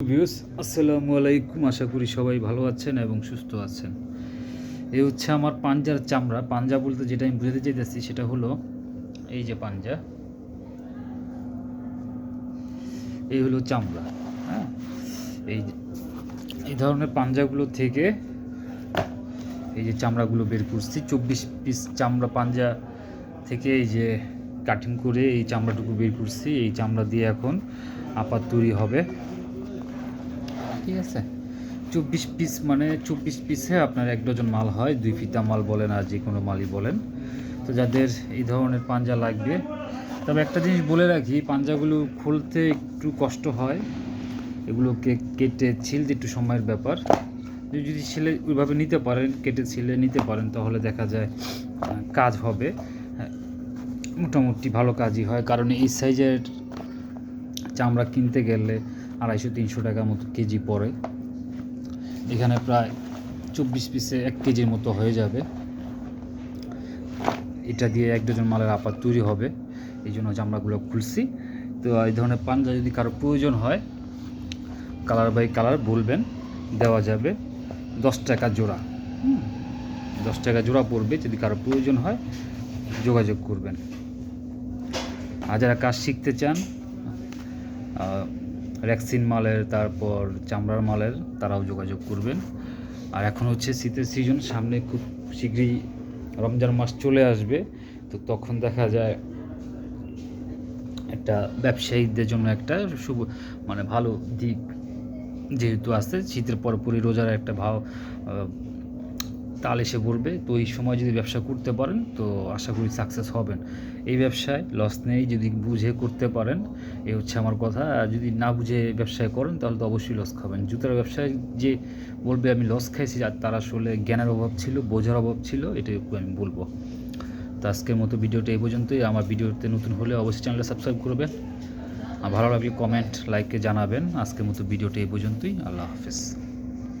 Views আসসালামু আলাইকুম। আশা করি সবাই ভালো আছেন এবং সুস্থ আছেন। এই হচ্ছে আমার পাঞ্জার চামড়া। পাঞ্জা বলতে যেটা আমি বুঝাতে চাইতেছি সেটা হলো এই যে পাঞ্জা। এই হলো চামড়া হ্যাঁ? এই এই ধরনের পাঞ্জাগুলো থেকে এই যে চামড়াগুলো বের করছি। চব্বিশ পিস চামড়া পাঞ্জা থেকে এই যে কাটিং করে এই চামড়াটুকু বের করছি। এই চামড়া দিয়ে এখন আপাত তৈরি হবে। ঠিক আছে। চব্বিশ পিস মানে চব্বিশ পিসে আপনার এক ডজন মাল হয়। দুই ফিতা মাল বলেন আর যে কোনো মালই বলেন। তো যাদের এই ধরনের পাঞ্জা লাগবে তবে একটা জিনিস বলে রাখি পাঞ্জাগুলো খুলতে একটু কষ্ট হয়। এগুলোকে কেটে ছিলতে একটু সময়ের ব্যাপার। যদি ছিলে ওইভাবে নিতে পারেন কেটে ছিলে নিতে পারেন তাহলে দেখা যায় কাজ হবে। হ্যাঁ, মোটামুটি ভালো কাজই হয়। কারণ এই সাইজের চামড়া কিনতে গেলে আড়াইশো, তিনশো টাকা মতো কেজি পড়ে। এখানে প্রায় চব্বিশ পিসে এক কেজির মতো হয়ে যাবে। এটা দিয়ে এক ডজন মালের আপাত তৈরি হবে। এই জন্য চামড়াগুলো খুলছি। তো এই ধরনের পাঞ্জা যদি কারও প্রয়োজন হয়, কালার বাই কালার বলবেন, দেওয়া যাবে দশ টাকা জোড়া। দশ টাকা জোড়া পড়বে। যদি কারও প্রয়োজন হয়, যোগাযোগ করবেন। আর যারা কাজ শিখতে চান র্যাক্সিন মালের, তারপর চামড়ার মালের তারাও যোগাযোগ করবেন। আর এখন হচ্ছে শীতের সিজন সামনে খুব শীঘ্রই রমজান মাস চলে আসবে। তো তখন দেখা যায় একটা ব্যবসায়ীদের জন্য একটা শুভ মানে ভালো দিক যেহেতু আছে, শীতের পরপরই রোজার একটা ভাও তাল এসে পড়বে। তো এই সময় যদি ব্যবসা করতে পারেন, তো আশা করি সাকসেস হবেন। এই ব্যবসায় লস নেই, যদি বুঝে করতে পারেন এই হচ্ছে আমার কথা। যদি না বুঝে ব্যবসায় করেন, তাহলে তো অবশ্যই লস খাবেন। জুতার ব্যবসায় যে বলবে আমি লস খাইছি তার আসলে জ্ঞানের অভাব ছিল, বোঝার অভাব ছিল, এটাই আমি বলব। তো আজকের মতো ভিডিওটা এই পর্যন্তই। আমার ভিডিওতে নতুন হলে অবশ্যই চ্যানেলটা সাবস্ক্রাইব করবেন। আর ভালো লাগলে কমেন্ট লাইকে জানাবেন। আজকের মতো ভিডিওটা এই পর্যন্তই। আল্লাহ হাফেজ।